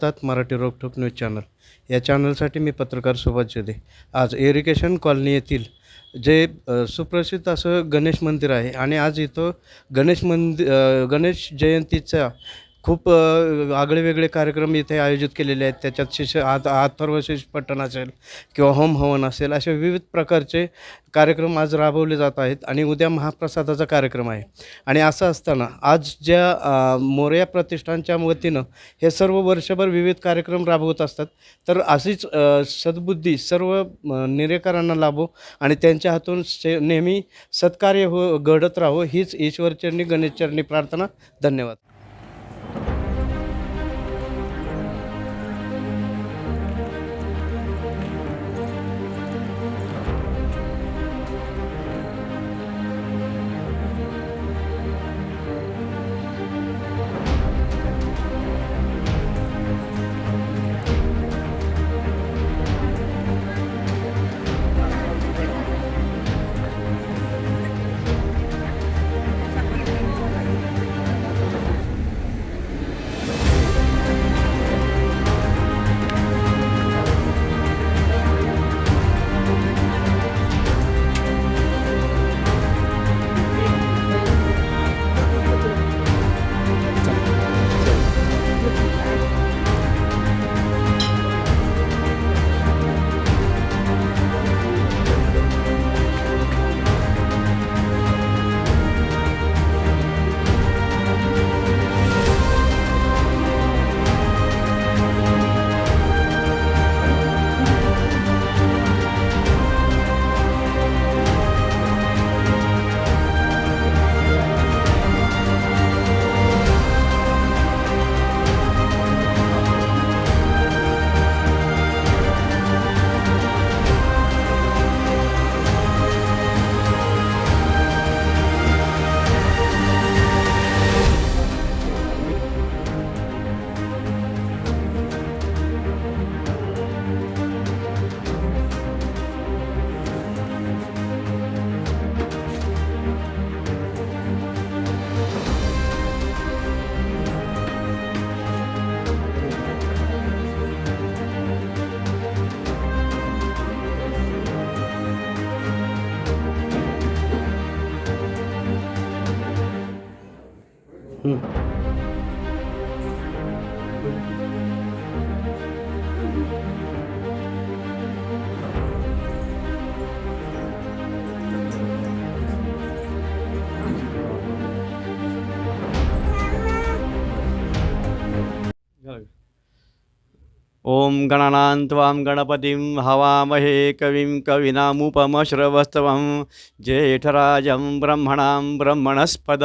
पाहतात Marathi रोकठोक news channel. या चॅनलसाठी मी पत्रकार सुभाष जोदे. आज एरिगेशन कॉलनी येथील जे सुप्रसिद्ध असं गणेश मंदिर आहे आणि आज इथं गणेश मंदिर गणेश जयंतीचा खूप आगळेवेगळे कार्यक्रम इथे आयोजित केलेले आहेत. त्याच्यात शिष आत अथर्व पठण असेल किंवा होम हवन असेल असे विविध प्रकारचे कार्यक्रम आज राबवले जात आहेत आणि उद्या महाप्रसादाचा कार्यक्रम आहे. आणि असं असताना आज ज्या मोर्या मोरया प्रतिष्ठानच्या वतीनं हे सर्व वर्षभर विविध कार्यक्रम राबवत असतात तर अशीच सद्बुद्धी सर्व निरेकरांना लाभो आणि त्यांच्या हातून से नेहमी सत्कार्य हो घडत राहो हीच ईश्वरचरणी गणेशचरणी प्रार्थना. धन्यवाद. ॐ गणानां त्वां गणपतिं हवामहे कविं कविनामुपमश्रवस्तवं ज्येठराजं ब्रह्मणां ब्रह्मणस्पद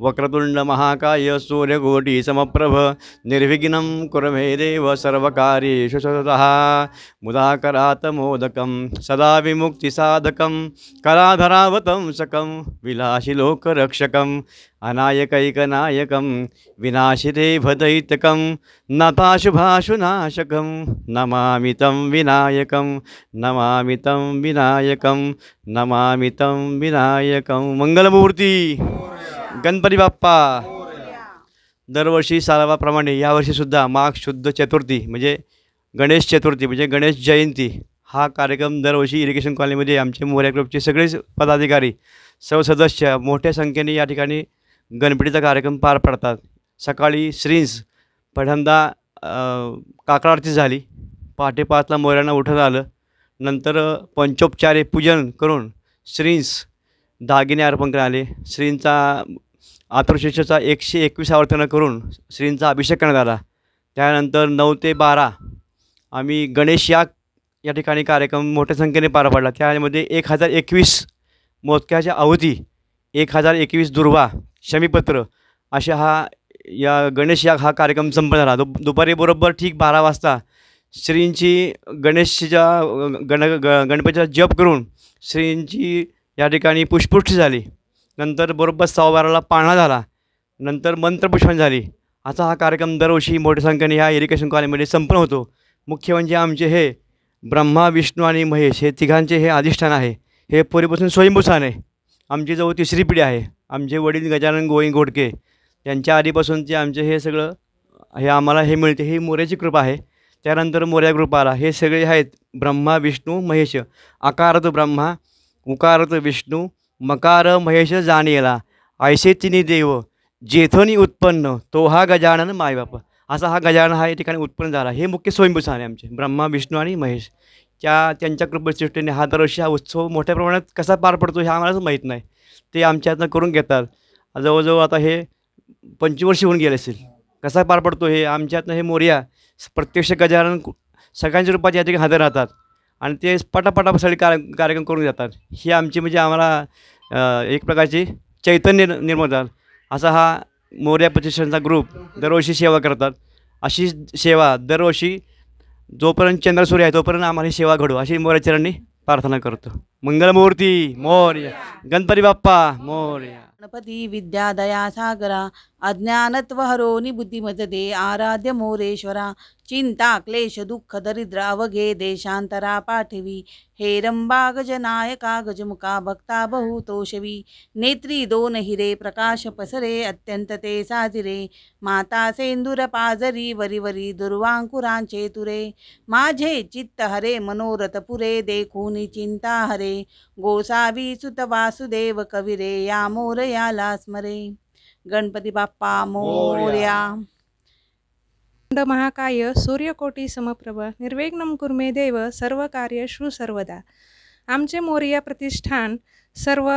अनुशृण्वन्नोतिभिसिदसादरं वक्रतुण्डमहाकाय सूर्यकोटिसमप्रभ निर्विघ्नं कुरमे देव सर्वकार्येषु सततः। मुदाकरात मोदकं सदा विमुक्तिसाधकं कराधरावतं सकं विलासिलोकरक्षकम् अनायकैकनायकं विनाशिते भदैतकं नताशुभाशुनाशकं नमामि तं विनायकं नमामि तं विनायकं नमामि तं विनायकं। मङ्गलमूर्ती गणपती बाप्पा. दरवर्षी सालावाप्रमाणे यावर्षीसुद्धा माघ शुद्ध चतुर्थी म्हणजे गणेश चतुर्थी म्हणजे गणेश जयंती हा कार्यक्रम दरवर्षी इरिगेशन कॉलनीमध्ये आमचे मोऱ्या ग्रुपचे सगळेच पदाधिकारी सर्व सदस्य मोठ्या संख्येने या ठिकाणी गणपतीचा कार्यक्रम पार पडतात. सकाळी श्रींस पहिल्यांदा अ, आरती झाली. पहाटे पाचला मोऱ्यांना उठत आलं. नंतर पंचोपचारे पूजन करून श्रींस दागिने अर्पण कराले श्रींचा आतुरशिष्याचा एकशे एकवीस आवर्तनं करून श्रींचा अभिषेक करण्यात आला. त्यानंतर नऊ ते बारा आम्ही गणेश याग या ठिकाणी कार्यक्रम मोठ्या संख्येने पार पडला. त्यामध्ये एक हजार एकवीस मोजक्याच्या अवधी एक हजार एकवीस दुर्वा शमीपत्र अशा हा या गणेश याग हा कार्यक्रम संपन्न झाला. दु दुपारी बरोबर ठीक बारा वाजता श्रींची गणेशच्या गण ग गणपतीचा जप करून श्रींची या ठिकाणी पुष्पुष्टी झाली. नंतर बरोबर सव्वा बाराला पाळणा झाला. नंतर मंत्रपुष्पण झाली. असा हा कार्यक्रम दरवर्षी मोठ्या संख्येने ह्या इरिगेशन कॉलेजमध्ये संपन्न होतो. मुख्य म्हणजे आमचे हे ब्रह्मा विष्णू आणि महेश हे तिघांचे हे अधिष्ठान आहे. हे पूर्वीपासून स्वयंभूस्थान आहे. आमची जवळ तिसरी पिढी आहे. आमचे वडील गजानन गोविंद घोडके त्यांच्या आधीपासून ते आमचे हे सगळं हे आम्हाला हे मिळते. ही मोऱ्याची कृपा आहे. त्यानंतर मोऱ्या ग्रुप आला. हे सगळे आहेत ब्रह्मा विष्णू महेश. आकार तो ब्रह्मा उकारत विष्णू मकार महेश जाणेला ऐसे तिनी देव जेथोनी उत्पन्न तो हा गजानन मायबाप. असा हा गजानन हा या ठिकाणी उत्पन्न झाला. हे मुख्य स्वयंभू आहे आमचे ब्रह्मा विष्णू आणि महेश. त्या त्यांच्या कृपसृष्टीने हा दरवर्षी हा उत्सव मोठ्या प्रमाणात कसा पार पडतो हे आम्हालाच माहीत नाही. ते आमच्यातनं करून घेतात. जवळजवळ आता हे पंचवर्षी होऊन गेले असेल. कसा पार पडतो हे आमच्यातनं हे मोर्या प्रत्यक्ष गजानन सगळ्यांच्या रूपात या ठिकाणी हजर राहतात. आणि ते पटापटा कार्य कार्यक्रम करून जातात. ही आमची म्हणजे आम्हाला एक प्रकारची चैतन्य निर्माण होतात असा हा मोर्या प्रतिष्ठानचा ग्रुप दरवर्षी सेवा करतात. अशी सेवा दरवर्षी जोपर्यंत चंद्रसूर्य आहे तोपर्यंत आम्हाला ही सेवा घडू. अशी मोर्याचरणी प्रार्थना करतो. मंगलमूर्ती मोर्या. गणपती बाप्पा मोर्या. गणपती विद्यादया सागरा अज्ञानत्वहरो निबुद्धिमजदे आराध्य मोरेश्वरा चिंता क्लेश दुःख दरिद्र अवघे देशांतरा पाठवी हेरंबा गजनायका गजमुखा भक्ता बहुतोषवी नेत्री दोन हिरे प्रकाश पसरे अत्यंत ते साजिरे माता सेंदूर पाजरी वरिवरी दुर्वांकुरांचे तुरे माझे चित्त हरे मनोरथ पुरे देखूनी चिंता हरे गोसावी सुत वासुदेव कविरे या मोरयाला स्मरे गणपती बाप्पा मोर्या. खंड महाकाय सूर्यकोटी समप्रभ निर्विघ्नं कुर्मे देव सर्व कार्य श्रू सर्वदा. आमचे मोरिया प्रतिष्ठान सर्व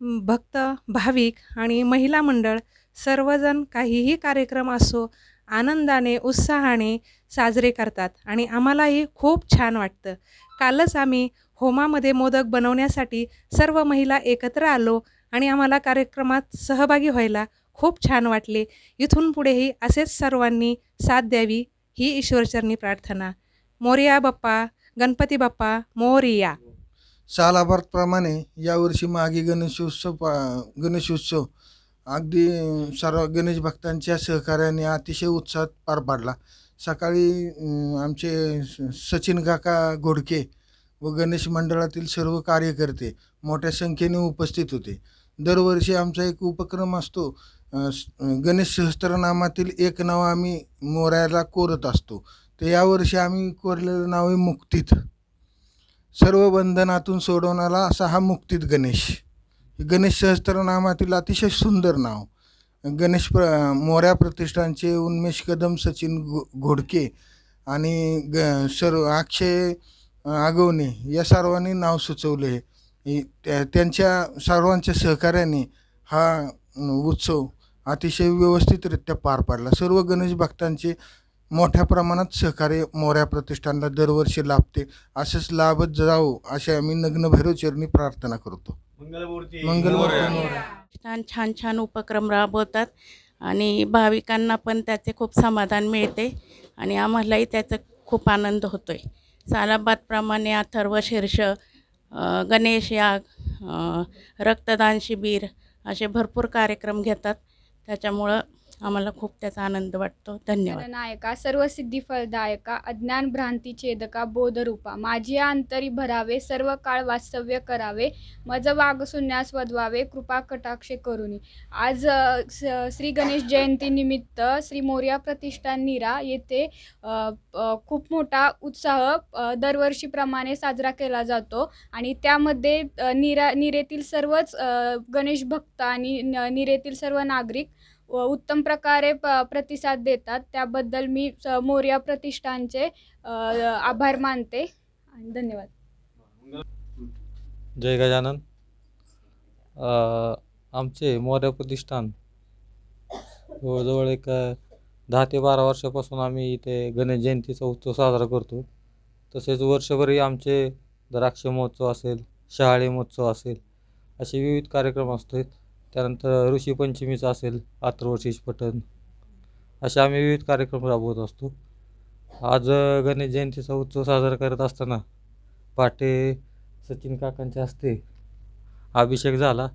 भक्त भाविक आणि महिला मंडळ सर्वजण काहीही कार्यक्रम असो आनंदाने उत्साहाने साजरे करतात आणि आम्हालाही खूप छान वाटतं. कालच आम्ही होमामध्ये मोदक बनवण्यासाठी सर्व महिला एकत्र आलो आणि आम्हाला कार्यक्रमात सहभागी व्हायला खूप छान वाटले. इथून पुढेही असेच सर्वांनी साथ द्यावी ही ईश्वरचरणी प्रार्थना. मोरिया बाप्पा गणपती बाप्पा मोरिया. सालाभारप्रमाणे यावर्षी मागे गणेशोत्सव पा गणेशोत्सव अगदी सर्व गणेश भक्तांच्या सहकार्याने अतिशय उत्साहात पार पाडला. सकाळी आमचे स- सचिन काका घोडके व गणेश मंडळातील सर्व कार्यकर्ते मोठ्या संख्येने उपस्थित होते. दरवर्षी आमचा एक उपक्रम असतो. गणेश सहस्त्रनामातील एक नाव आम्ही मोरायला कोरत असतो. तर यावर्षी आम्ही कोरलेलं नाव आहे मुक्तीत. सर्व बंधनातून सोडवणारा असा हा मुक्तीत गणेश. गणेश सहस्त्रनामातील अतिशय सुंदर नाव. गणेश प्र मोऱ्या प्रतिष्ठानचे उन्मेष कदम सचिन घो घोडके आणि ग सर्व अक्षय आगवणे या सर्वांनी नाव सुचवले. आहे त्यांच्या सर्वांच्या सहकार्याने हा उत्सव अतिशय व्यवस्थितरित्या पार पाडला. सर्व गणेश भक्तांचे मोठ्या प्रमाणात सहकार्य मोऱ्या प्रतिष्ठानला दरवर्षी लाभते. असंच लाभत जावो अशी आम्ही नग्न चरणी प्रार्थना करतो. छान छान छान उपक्रम राबवतात आणि भाविकांना पण त्याचे खूप समाधान मिळते आणि आम्हालाही त्याचा खूप आनंद होतो आहे सालाबादप्रमाणे अथर्व शीर्ष गणेश याग रक्तदान शिबिर असे भरपूर कार्यक्रम घेतात. त्याच्यामुळं आम्हाला खूप त्याचा आनंद वाटतो. धन्यवाद. नायका सर्व सिद्धी फलदायका अज्ञान भ्रांती छेदका बोधरूपा माझी अंतरी भरावे सर्व काळ वास्तव्य करावे मज वाग सुन्यास वधवावे कृपा कटाक्षे करुनी. आज श्री गणेश जयंती निमित्त श्री मोर्या प्रतिष्ठान निरा येथे खूप मोठा उत्साह दरवर्षीप्रमाणे साजरा केला जातो आणि त्यामध्ये निरा निरेतील सर्वच गणेश भक्त आणि निरेतील सर्व नागरिक उत्तम प्रकारे प प्रतिसाद देतात. त्याबद्दल मी स- मोर्या प्रतिष्ठानचे आभार मानते आणि धन्यवाद. जय गजानन. आमचे मोर्या प्रतिष्ठान जवळजवळ एक दहा ते बारा वर्षापासून आम्ही इथे गणेश जयंतीचा उत्सव साजरा करतो. तसेच वर्षभरही आमचे द्राक्ष महोत्सव असेल शहाळी महोत्सव असेल असे विविध कार्यक्रम असतात. त्यानंतर ऋषीपंचमीचं असेल अथर्वशीष पठण असे आम्ही विविध कार्यक्रम राबवत असतो. आज गणेश जयंतीचा उत्सव साजरा करत असताना पहाटे सचिन काकांच्या हस्ते अभिषेक झाला.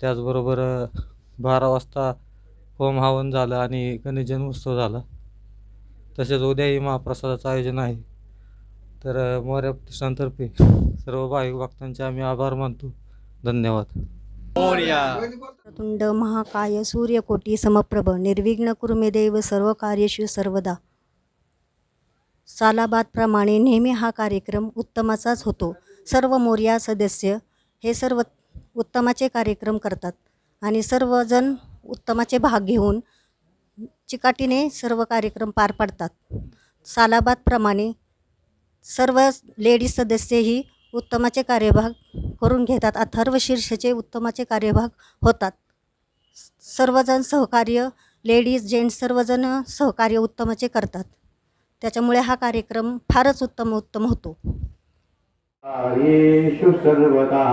त्याचबरोबर बारा वाजता होम हवन झालं आणि गणेश जन्मोत्सव झाला. तसेच उद्याही महाप्रसादाचं आयोजन आहे. तर अ, प्रतिष्ठानतर्फे सर्व भाविक भक्तांचे आम्ही आभार मानतो. धन्यवाद. तुंड महाकाय सूर्यकोटी समप्रभ निर्विघ्न कुर्मे देव सर्व कार्यशु सर्वदा. सालाबादप्रमाणे नेहमी हा कार्यक्रम उत्तमाचाच होतो. सर्व मोर्या सदस्य हे सर्व उत्तमाचे कार्यक्रम करतात आणि सर्वजण उत्तमाचे भाग घेऊन चिकाटीने सर्व कार्यक्रम पार पाडतात. सालाबादप्रमाणे सर्व लेडीज सदस्यही उत्तमाचे कार्यभाग करून घेतात. अथर्व शीर्षचे उत्तमाचे कार्यभाग होतात. सर्वजण सहकार्य लेडीज जेंट्स सर्वजण सहकार्य उत्तमाचे करतात. त्याच्यामुळे हा कार्यक्रम फारच उत्तम उत्तम होतो. सर्वदा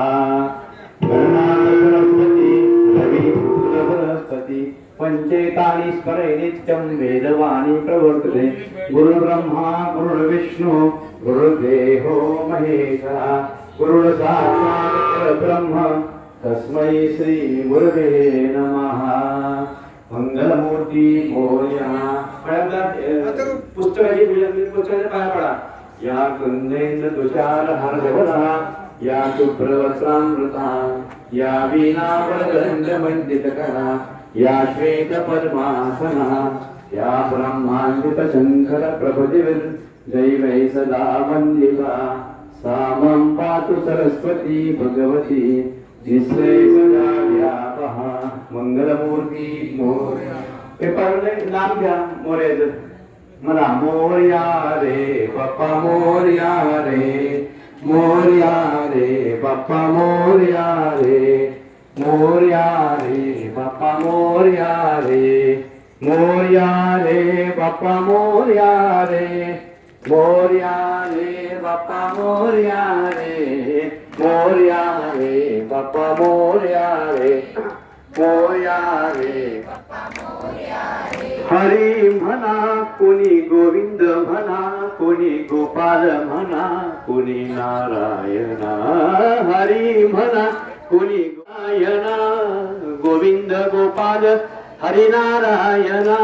पञ्चेतानि स्मरे नित्यं वेदवाणी प्रवर्तते। गुरुर्ब्रह्मा गुरुर्विष्णु गुरुर्देहो महेशः। गुरुर्साक्षात् ब्रह्म तस्मै श्रीगुरवे नमः। मंगलमूर्ती मोर्या। पुस्तकाची पुस्तकाच्या पाया पडा। या कुंदेंद्र तुषार हर्षवरा या शुभ्रवस्त्रामृता या वीणावरगंध या श्वेत पद्मासना या ब्रह्मांडित शंकर प्रभुदिविर दैवै सदा वंदिता सामं पातु सरस्वती भगवती जिसले सदा व्यापः मंगलमूर्ती मोर्या। पेपरले नाम घ्या मोर्याचं मला मोर्या रे बाप्पा मोर्या रे मोर्या रे बाप्पा मोर्या रे मोर्या रे। मोर्या रे मोर्या रे बाप्पा मोर्या रे मोर्या रे बाप्पा मोर्या रे मोर्या रे बाप्पा मोर्या रे मोर्या रे हरी म्हणा कोणी गोविंद म्हणा कोणी गोपाल म्हणा कोणी नारायणा हरी म्हणा कोणी नारायणा. गोविंद गोपाल हरी नारायणा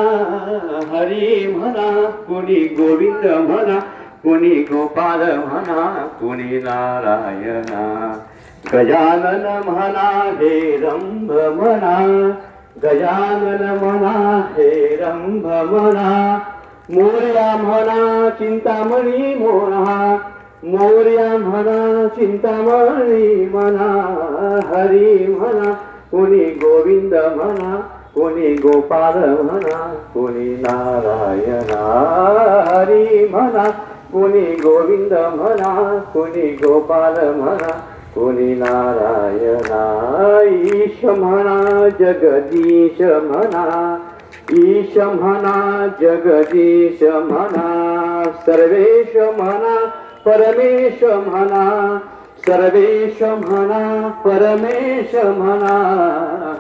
हरी म्हणा कोणी गोविंद म्हणा कोणी गोपाल म्हणा कोणी नारायणा. गजानन म्हणा हे रंभ म्हणा गजानन म्हणा हे रंभ म्हणा. मोर्या म्हणा चिंतामणी मोरा मोर्या म्हणा चिंतामणी म्हणा हरी म्हणा. कोणी गोविंद म्हणा कोणी गोपाल म्हणा कोणी नारायणा हरी म्हणा कोणी गोविंद म्हणा कोणी गोपाल म्हणा कोणी नारायणा ईश म्हणा जगदीश म्हणा ईश म्हणा जगदीश म्हणा सर्वेश म्हणा परमेश म्हणा सर्वेश म्हणा परमेश म्हणा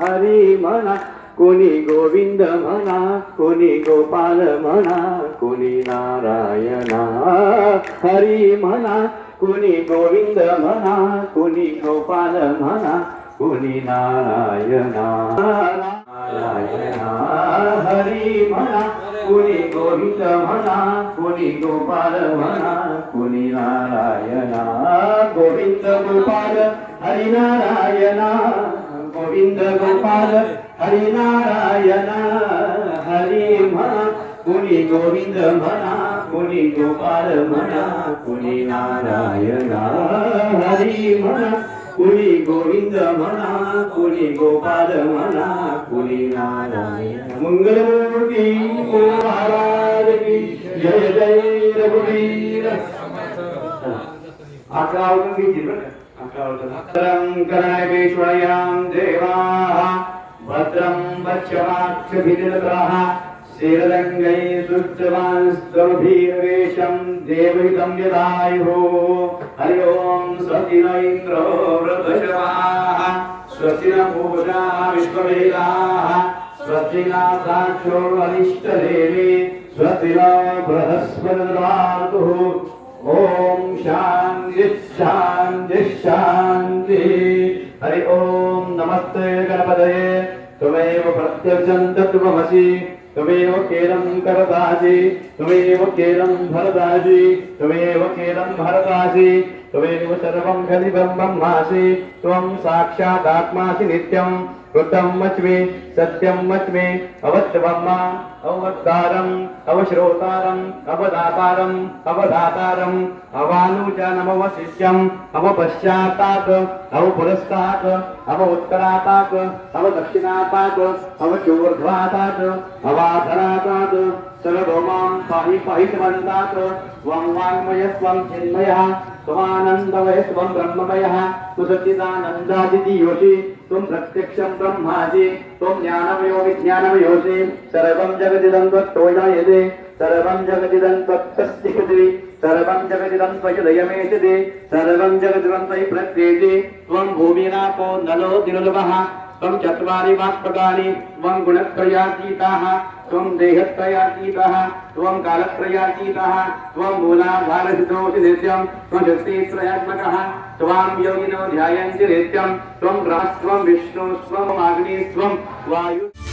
हरी म्हणा कोणी गोविंद म्हणा कोणी गोपाल म्हणा कोणी नारायणा हरी म्हणा कोणी गोविंद म्हणा कोणी गोपाल म्हणा कोणी नारायणा नारायणा हरी म्हणा कोणी गोविंद म्हणा कोणी गोपाल म्हणा कोणी नारायणा. गोविंद गोपाल हरी नारायणा गोविंद गोपाल हरी नारायणा हरी म्हणा कोणी गोविंद म्हणा कोणी गोपाल म्हणा कोणी नारायणा. हरी म्हणा कुणी गोविंद म्हणा कुणी गोपाल म्हणा कुणी नारायण मंगलमूर्ती महाराज की जय जय रघुवीर अकरा अकरा आवडून. भद्रं भद्रं शीलरङ्गैः सुष्टवांस्तभिर्वेशं देवहितम् यदायुः। हरि ओं स्वस्ति न इन्द्रो व्रतशवाः। स्वस्ति न पूजा विश्ववेदाः। स्वस्ति न साक्षो अनिष्टदेवी स्वस्ति न बृहस्पतिर्वातुः ॐ शान्ति शान्ति हरि ओम् नमस्ते गणपतये। त्वमेव प्रत्यक्षं त्वमसि त्वमेव केलं करदासि त्वमेव केलं भरदासि त्वमेव केलं भरदासि त्वमेव सर्वं खलिबं ब्रह्मासि त्वं साक्षादात्मासि नित्यं कृतं वच्मि सत्यं वच्मि अवत्वम्मा अवतारम् अवश्रोतारम् अवदातारम् अवधातारम् अवानुजनमवशिष्यम् अवपश्चात्तात् अवपुरस्तात् अव उत्तरातात् अवदक्षिणातात् अवचूर्ध्वातात् अवाधरातात् सर्वमां पाहि पाहितवन्तात् त्वं वाङ्मयस्त्वं चिन्मयः त्वमानन्दमयस्त्वं ब्रह्ममयः तु सच्चिदानन्दादितीयोषि त्वं प्रत्यक्षं ब्रह्मासि त्वं ज्ञानमयो विज्ञानमयोषि सर्वं जगदिदं त्वत्तोयते सर्वं जगदिदं त्वत्तस्तिषति सर्वं जगदिदं त्वयुदयमेषति सर्वं जगदिदं त्वयि प्रत्येति त्वं भूमिरापो नलो दिनुलभः त्वं चत्वारि वाक्पदानि त्वं गुणत्रयातीताः त्वं देहत्रयातीतः त्वं कालत्रयातीतः त्वं मूलाधारहितोऽसि नित्यं त्वं शक्तित्रयात्मकः त्वां योगिनो ध्यायन्ति नित्यं त्वं राष्ट्रं विष्णु स्वम् स्वं वायु